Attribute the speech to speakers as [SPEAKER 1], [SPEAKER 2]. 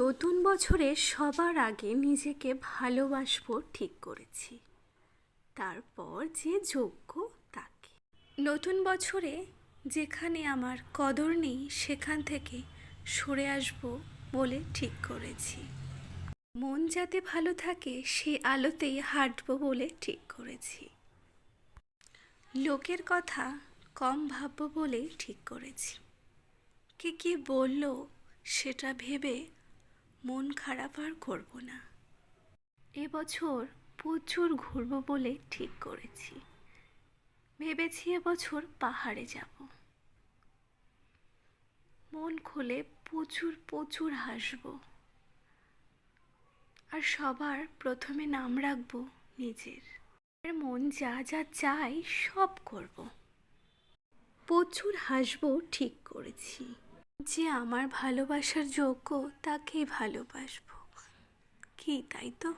[SPEAKER 1] নতুন বছরে সবার আগে নিজেকে ভালোবাসবো ঠিক করেছি। তারপর যে যোগ্য তাকে। নতুন বছরে যেখানে আমার কদর নেই, সেখান থেকে সরে আসব বলে ঠিক করেছি। মন যাতে ভালো থাকে, সে আলোতেই হাঁটবো বলে ঠিক করেছি। লোকের কথা কম ভাববো বলেই ঠিক করেছি। কে কি বলল, সেটা ভেবে মন খারাপ আর করব না। এবছর প্রচুর ঘুরবো বলে ঠিক করেছি। ভেবেছি এবছর পাহাড়ে যাব। মন খুলে প্রচুর প্রচুর হাসবো। আর সবার প্রথমে নাম রাখব নিজের। আর মন যা যা চাই সব করব। প্রচুর হাসবো ঠিক করেছি। যে আমার ভালোবাসার যোগ্য তাকেই ভালোবাসবো। কি তাই তো?